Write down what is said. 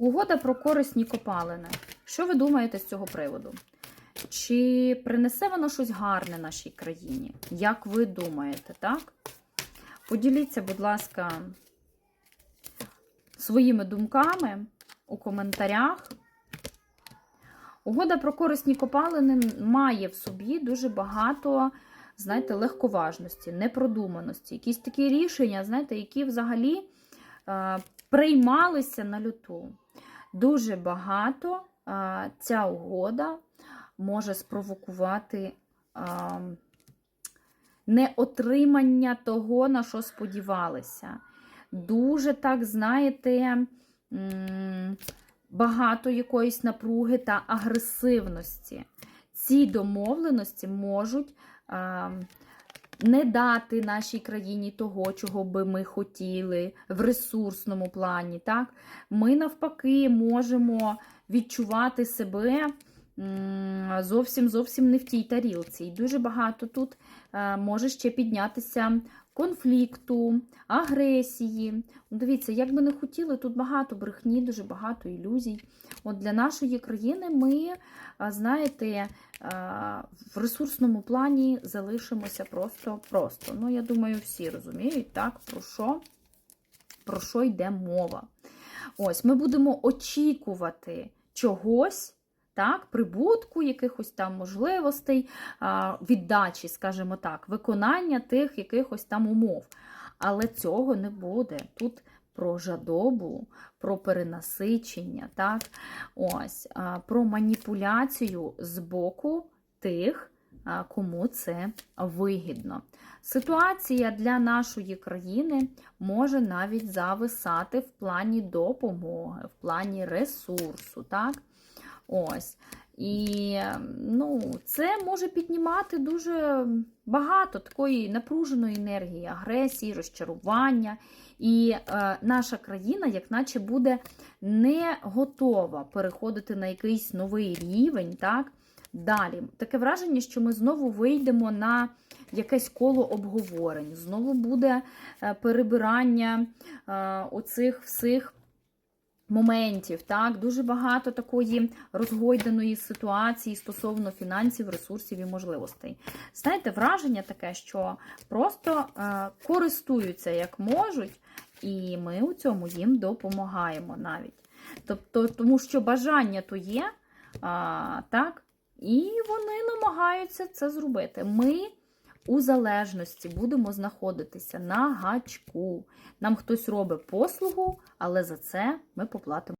Угода про корисні копалини. Що ви думаєте з цього приводу? Чи принесе воно щось гарне нашій країні? Як ви думаєте, так? Поділіться, будь ласка, своїми думками у коментарях. Угода про корисні копалини має в собі дуже багато, знаєте, легковажності, непродуманості. Якісь такі рішення, знаєте, які взагалі е, приймалися на люту. Дуже багато ця угода може спровокувати неотримання того, на що сподівалися. Дуже так, знаєте, багато якоїсь напруги та агресивності. Ці домовленості можуть не дати нашій країні того, чого би ми хотіли в ресурсному плані. Так? Ми навпаки можемо відчувати себе зовсім зовсім не в тій тарілці. І дуже багато тут е, може ще піднятися конфлікту, агресії. Дивіться, як би не хотіли, тут багато брехні, дуже багато ілюзій. От Для нашої країни ми, знаєте, в ресурсному плані залишимося просто-просто. Ну, я думаю, всі розуміють, так, про що, про що йде мова. Ось, ми будемо очікувати чогось. Так, прибутку, якихось там можливостей, віддачі, скажімо так, виконання тих якихось там умов. Але цього не буде. Тут про жадобу, про перенасичення, так? Ось, про маніпуляцію з боку тих, кому це вигідно. Ситуація для нашої країни може навіть зависати в плані допомоги, в плані ресурсу. так? Ось. І ну, це може піднімати дуже багато такої напруженої енергії, агресії, розчарування. І е, наша країна, як наче, буде не готова переходити на якийсь новий рівень. так? Далі, таке враження, що ми знову вийдемо на якесь коло обговорень, знову буде е, перебирання е, оцих всіх моментів, так, дуже багато такої розгойданої ситуації стосовно фінансів, ресурсів і можливостей. Знаєте, враження таке, що просто е, користуються як можуть, і ми у цьому їм допомагаємо навіть. Тобто, тому що бажання то є, а, так, і вони намагаються це зробити. Ми у залежності будемо знаходитися на гачку. Нам хтось робить послугу, але за це ми поплатимо.